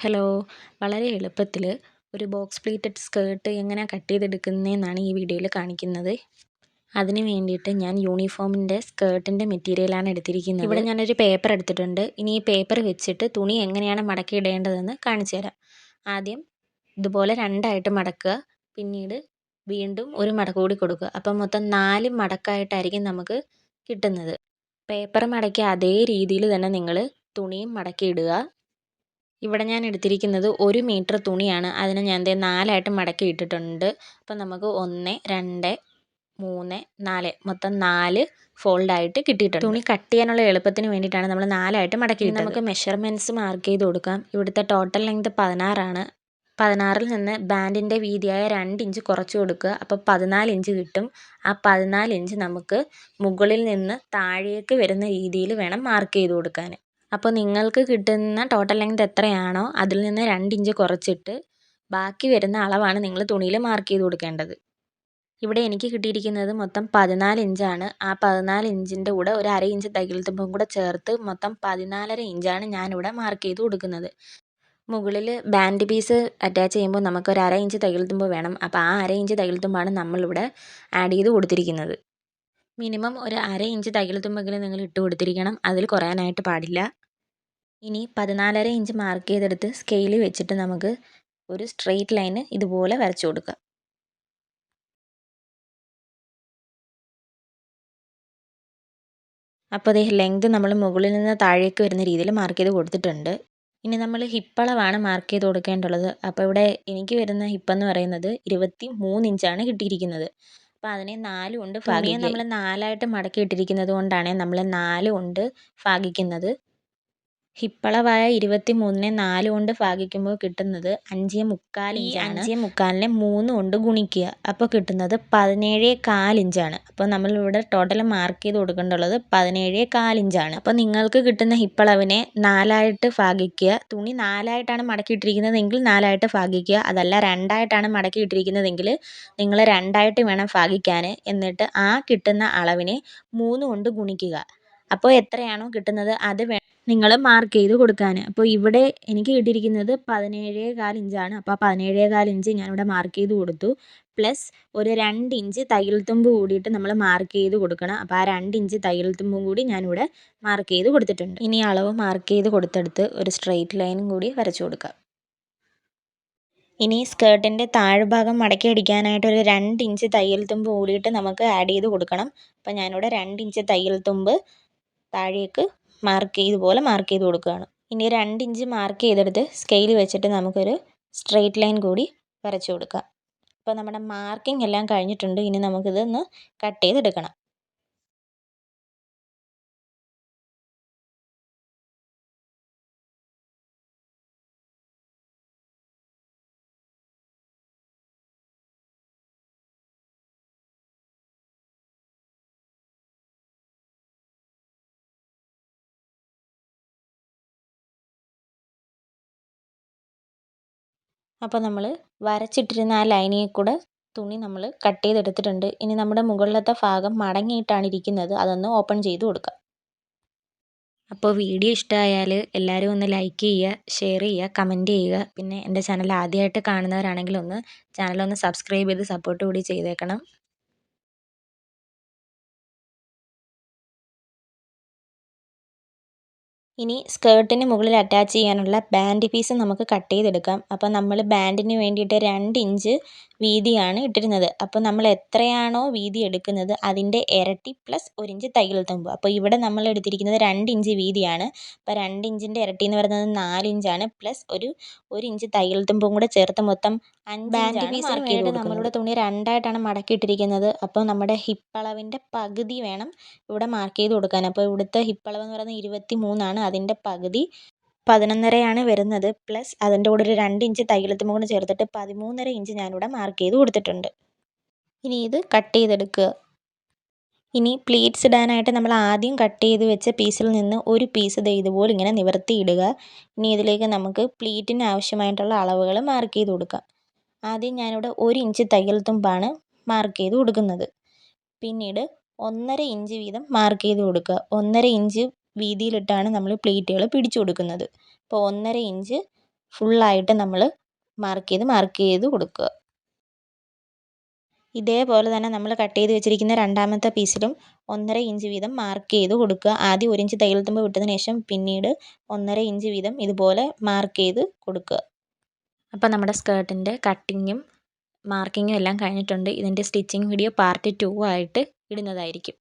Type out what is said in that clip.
Hello. വളരെ എളുപ്പത്തിൽ ഒരു ബോക്സ് പ്ലീറ്റഡ് സ്കേർട്ട് എങ്ങനെ കട്ട് ചെയ്തെടുക്കുന്നതെന്നാണ് ഈ വീഡിയോയിൽ കാണിക്കുന്നത്. അതിന് വേണ്ടിയിട്ട് ഞാൻ യൂണിഫോമിന്റെ സ്കേർട്ടിന്റെ മെറ്റീരിയലാണ് എടുത്തിരിക്കുന്നത്. ഇവിടെ ഞാനൊരു പേപ്പർ എടുത്തിട്ടുണ്ട്. ഇനി ഈ പേപ്പർ വെച്ചിട്ട് തുണി എങ്ങനെയാണ് മടക്കി ഇടേണ്ടതെന്ന് കാണിച്ചു തരാം. ആദ്യം ഇതുപോലെ രണ്ടായിട്ട് മടക്കുക. പിന്നീട് വീണ്ടും ഒരു മടക്ക് കൂടി കൊടുക്കുക. അപ്പം മൊത്തം നാല് മടക്കായിട്ടായിരിക്കും നമുക്ക് കിട്ടുന്നത്. പേപ്പർ മടക്കിയ അതേ രീതിയിൽ തന്നെ നിങ്ങൾ തുണിയും മടക്കി ഇടുക. ഇവിടെ ഞാൻ എടുത്തിരിക്കുന്നത് ഒരു മീറ്റർ തുണിയാണ്. അതിനെ ഞാൻ ദേ നാലായിട്ട് മടക്കി ഇട്ടിട്ടുണ്ട്. അപ്പം നമുക്ക് ഒന്ന് രണ്ട് മൂന്ന് നാല് മൊത്തം നാല് ഫോൾഡായിട്ട് കിട്ടിയിട്ടുണ്ട്. തുണി കട്ട് ചെയ്യാനുള്ള എളുപ്പത്തിന് വേണ്ടിയിട്ടാണ് നമ്മൾ നാലായിട്ട് മടക്കി നമുക്ക് മെഷർമെന്റ്സ് മാർക്ക് ചെയ്ത് കൊടുക്കാം. ഇവിടുത്തെ ടോട്ടൽ ലെങ്ത് പതിനാറാണ്. പതിനാറിൽ നിന്ന് ബാൻഡിന്റെ വീതിയായ രണ്ട് ഇഞ്ച് കുറച്ച് കൊടുക്കുക. അപ്പോൾ പതിനാല് ഇഞ്ച് കിട്ടും. ആ പതിനാല് ഇഞ്ച് നമുക്ക് മുകളിൽ നിന്ന് താഴേക്ക് വരുന്ന രീതിയിൽ വേണം മാർക്ക് ചെയ്ത് കൊടുക്കാൻ. അപ്പോൾ നിങ്ങൾക്ക് കിട്ടുന്ന ടോട്ടൽ ലെങ്ത് എത്രയാണോ അതിൽ നിന്ന് രണ്ട് ഇഞ്ച് കുറച്ചിട്ട് ബാക്കി വരുന്ന അളവാണ് നിങ്ങൾ തുണിയിൽ മാർക്ക് ചെയ്ത് കൊടുക്കേണ്ടത്. ഇവിടെ എനിക്ക് കിട്ടിയിരിക്കുന്നത് മൊത്തം പതിനാല് ഇഞ്ചാണ് ആ പതിനാല് ഇഞ്ചിന്റെ കൂടെ ഒരു അര ഇഞ്ച് തയ്യൽ തുമ്പും കൂടെ ചേർത്ത് മൊത്തം പതിനാലര ഇഞ്ചാണ് ഞാനിവിടെ മാർക്ക് ചെയ്ത് കൊടുക്കുന്നത്. മുകളിൽ ബാൻഡ് പീസ് അറ്റാച്ച് ചെയ്യുമ്പോൾ നമുക്ക് ഒരു അര ഇഞ്ച് തയ്യൽ തുമ്പ് വേണം. അപ്പോൾ ആ അര ഇഞ്ച് തയ്യൽ തുമ്പാണ് നമ്മളിവിടെ ആഡ് ചെയ്ത് കൊടുത്തിരിക്കുന്നത്. മിനിമം ഒരു അര ഇഞ്ച് തയ്യൽ തുമ്പെങ്കിലും നിങ്ങൾ ഇട്ട് കൊടുത്തിരിക്കണം. അതിൽ കുറയാനായിട്ട് പാടില്ല. ഇനി പതിനാലര ഇഞ്ച് മാർക്ക് ചെയ്തെടുത്ത് സ്കെയിൽ വെച്ചിട്ട് നമുക്ക് ഒരു സ്ട്രെയിറ്റ് ലൈന് ഇതുപോലെ വരച്ചു കൊടുക്കാം. അപ്പോൾ അതേ ലെങ്ത് നമ്മൾ മുകളിൽ നിന്ന് താഴേക്ക് വരുന്ന രീതിയിൽ മാർക്ക് ചെയ്ത് കൊടുത്തിട്ടുണ്ട്. ഇനി നമ്മൾ ഹിപ്പളവാണ് മാർക്ക് ചെയ്ത് കൊടുക്കേണ്ടുള്ളത് അപ്പോൾ ഇവിടെ എനിക്ക് വരുന്ന ഹിപ്പെന്ന് പറയുന്നത് ഇരുപത്തി മൂന്ന് ഇഞ്ചാണ് കിട്ടിയിരിക്കുന്നത്. അപ്പോൾ അതിനെ നാല് കൊണ്ട് ഭാഗിക്കുക നമ്മൾ നാലായിട്ട് മടക്കി ഇട്ടിരിക്കുന്നത് കൊണ്ടാണ് നമ്മൾ നാല് കൊണ്ട് ഭാഗിക്കുന്നത്. ഹിപ്പളവായ ഇരുപത്തി മൂന്നിനെ നാല് കൊണ്ട് ഭാഗിക്കുമ്പോൾ കിട്ടുന്നത് അഞ്ചേ മുക്കാൽ ഈ അഞ്ചേ മുക്കാലിനെ മൂന്ന് കൊണ്ട് ഗുണിക്കുക. അപ്പോൾ കിട്ടുന്നത് പതിനേഴേ കാലിഞ്ചാണ് അപ്പോൾ നമ്മൾ ഇവിടെ ടോട്ടൽ മാർക്ക് ചെയ്ത് കൊടുക്കേണ്ടുള്ളത് പതിനേഴേ കാലിഞ്ചാണ് അപ്പോൾ നിങ്ങൾക്ക് കിട്ടുന്ന ഹിപ്പളവിനെ നാലായിട്ട് ഭാഗിക്കുക. തുണി നാലായിട്ടാണ് മടക്കിയിട്ടിരിക്കുന്നതെങ്കിൽ നാലായിട്ട് ഭാഗിക്കുക. അതല്ല രണ്ടായിട്ടാണ് മടക്കിയിട്ടിരിക്കുന്നതെങ്കിൽ നിങ്ങൾ രണ്ടായിട്ട് വേണം ഭാഗിക്കാൻ. എന്നിട്ട് ആ കിട്ടുന്ന അളവിനെ മൂന്ന് കൊണ്ട് ഗുണിക്കുക. അപ്പോൾ എത്രയാണോ കിട്ടുന്നത് അത് നിങ്ങൾ മാർക്ക് ചെയ്ത് കൊടുക്കാൻ അപ്പോൾ ഇവിടെ എനിക്ക് കിട്ടിയിരിക്കുന്നത് പതിനേഴേ കാൽ ഇഞ്ചാണ്. അപ്പോൾ ആ പതിനേഴേ കാൽ ഇഞ്ച് ഞാനിവിടെ മാർക്ക് ചെയ്ത് കൊടുത്തു. പ്ലസ് ഒരു രണ്ട് ഇഞ്ച് തയ്യൽ തുമ്പ് കൂടിയിട്ട് നമ്മൾ മാർക്ക് ചെയ്ത് കൊടുക്കണം. അപ്പോൾ ആ രണ്ട് ഇഞ്ച് തയ്യൽ തുമ്പും കൂടി ഞാനിവിടെ മാർക്ക് ചെയ്ത് കൊടുത്തിട്ടുണ്ട്. ഇനി അളവ് മാർക്ക് ചെയ്ത് കൊടുത്തെടുത്ത് ഒരു സ്ട്രെയിറ്റ് ലൈനും കൂടി വരച്ചു കൊടുക്കാം. ഇനി സ്കേർട്ടിന്റെ താഴ്ഭാഗം മടക്കി അടിക്കാനായിട്ട് ഒരു രണ്ട് ഇഞ്ച് തയ്യൽ തുമ്പ് കൂടിയിട്ട് നമുക്ക് ആഡ് ചെയ്ത് കൊടുക്കണം. അപ്പോൾ ഞാനിവിടെ രണ്ട് ഇഞ്ച് തയ്യൽ തുമ്പ് താഴേക്ക് മാർക്ക് ചെയ്ത് പോലെ മാർക്ക് ചെയ്ത് കൊടുക്കുകയാണ്. ഇനി രണ്ട് ഇഞ്ച് മാർക്ക് ചെയ്തെടുത്ത് സ്കെയിൽ വെച്ചിട്ട് നമുക്കൊരു സ്ട്രെയിറ്റ് ലൈൻ കൂടി വരച്ചു കൊടുക്കാം. അപ്പോൾ നമ്മുടെ മാർക്കിംഗ് എല്ലാം കഴിഞ്ഞിട്ടുണ്ട്. ഇനി നമുക്കിതൊന്ന് കട്ട് ചെയ്തെടുക്കണം. അപ്പോൾ നമ്മൾ വരച്ചിട്ടിരുന്ന ആ ലൈനിൽ കൂടെ തുണി നമ്മൾ കട്ട് ചെയ്തെടുത്തിട്ടുണ്ട്. ഇനി നമ്മുടെ മുകളിലത്തെ ഭാഗം മടങ്ങിയിട്ടാണ് ഇരിക്കുന്നത്. അതൊന്ന് ഓപ്പൺ ചെയ്ത് കൊടുക്കാം. അപ്പോൾ വീഡിയോ ഇഷ്ടമായാൽ എല്ലാവരും ഒന്ന് ലൈക്ക് ചെയ്യുക ഷെയർ ചെയ്യുക കമന്റ് ചെയ്യുക. പിന്നെ എന്റെ ചാനൽ ആദ്യമായിട്ട് കാണുന്നവരാണെങ്കിൽ ഒന്ന് ചാനലൊന്ന് സബ്സ്ക്രൈബ് ചെയ്ത് സപ്പോർട്ട് കൂടി ചെയ്തേക്കണം. ഇനി സ്കേർട്ടിന് മുകളിൽ അറ്റാച്ച് ചെയ്യാനുള്ള ബാൻഡ് പീസ് നമുക്ക് കട്ട് ചെയ്തെടുക്കാം. അപ്പോൾ നമ്മൾ ബാൻഡിന് വേണ്ടിയിട്ട് രണ്ട് ഇഞ്ച് വീതിയാണ് ഇട്ടിരുന്നത്. അപ്പോൾ നമ്മൾ എത്രയാണോ വീതി എടുക്കുന്നത് അതിന്റെ ഇരട്ടി പ്ലസ് ഒരു ഇഞ്ച് തയ്യൽ തുമ്പ്. അപ്പോൾ ഇവിടെ നമ്മൾ എടുത്തിരിക്കുന്നത് രണ്ട് ഇഞ്ച് വീതിയാണ്. അപ്പോൾ രണ്ട് ഇഞ്ചിന്റെ ഇരട്ടി എന്ന് പറയുന്നത് നാല് ഇഞ്ചാണ് പ്ലസ് ഒരു ഒരു ഇഞ്ച് തയ്യൽ തുമ്പും കൂടെ ചേർത്ത് മൊത്തം ബാൻഡ് പീസ് ആക്കിയിട്ട് നമ്മളുടെ തുണി രണ്ടായിട്ടാണ് മടക്കിയിട്ടിരിക്കുന്നത് അപ്പോൾ നമ്മുടെ ഹിപ്പളവിന്റെ പകുതി വേണം ഇവിടെ മാർക്ക് ചെയ്ത് കൊടുക്കാൻ. അപ്പോൾ ഇവിടുത്തെ ഹിപ്പളവ് അളവ് എന്ന് പറയുന്നത് ഇരുപത്തി മൂന്നാണ് അതിന്റെ പകുതി പതിനൊന്നരയാണ് വരുന്നത്. പ്ലസ് അതിന്റെ കൂടെ ഒരു രണ്ട് ഇഞ്ച് തയ്യലത്തും കൂടെ ചേർത്തിട്ട് പതിമൂന്നര ഇഞ്ച് ഞാനിവിടെ മാർക്ക് ചെയ്ത് കൊടുത്തിട്ടുണ്ട്. ഇനി ഇത് കട്ട് ചെയ്തെടുക്കുക. ഇനി പ്ലീറ്റ്സ് ഇടാനായിട്ട് നമ്മൾ ആദ്യം കട്ട് ചെയ്ത് വെച്ച പീസിൽ നിന്ന് ഒരു പീസ് ഇത് ഇതുപോലെ ഇങ്ങനെ നിവർത്തിയിടുക. ഇനി ഇതിലേക്ക് നമുക്ക് പ്ലീറ്റിന് ആവശ്യമായിട്ടുള്ള അളവുകൾ മാർക്ക് ചെയ്ത് കൊടുക്കാം. ആദ്യം ഞാനിവിടെ ഒരു ഇഞ്ച് തയ്യൽ തുമ്പാണ് മാർക്ക് ചെയ്ത് കൊടുക്കുന്നത്. പിന്നീട് ഒന്നര ഇഞ്ച് വീതം മാർക്ക് ചെയ്ത് കൊടുക്കുക. ഒന്നര ഇഞ്ച് വീതിയിലിട്ടാണ് നമ്മൾ പ്ലേറ്റുകൾ പിടിച്ചു കൊടുക്കുന്നത്. അപ്പോൾ ഒന്നര ഇഞ്ച് ഫുള്ളായിട്ട് നമ്മൾ മാർക്ക് ചെയ്ത് മാർക്ക് ചെയ്ത് കൊടുക്കുക. ഇതേപോലെ തന്നെ നമ്മൾ കട്ട് ചെയ്ത് വെച്ചിരിക്കുന്ന രണ്ടാമത്തെ പീസിലും ഒന്നര ഇഞ്ച് വീതം മാർക്ക് ചെയ്ത് കൊടുക്കുക. ആദ്യം ഒരു ഇഞ്ച് തയ്യൽ തുമ്പ് വിട്ടതിന് ശേഷം പിന്നീട് ഒന്നര ഇഞ്ച് വീതം ഇതുപോലെ മാർക്ക് ചെയ്ത് കൊടുക്കുക. അപ്പോൾ നമ്മുടെ സ്കേർട്ടിന്റെ കട്ടിങ്ങും മാർക്കിങ്ങും എല്ലാം കഴിഞ്ഞിട്ടുണ്ട്. ഇതിന്റെ സ്റ്റിച്ചിങ് വീഡിയോ പാർട്ട് ടു ആയിട്ട് ഇടുന്നതായിരിക്കും.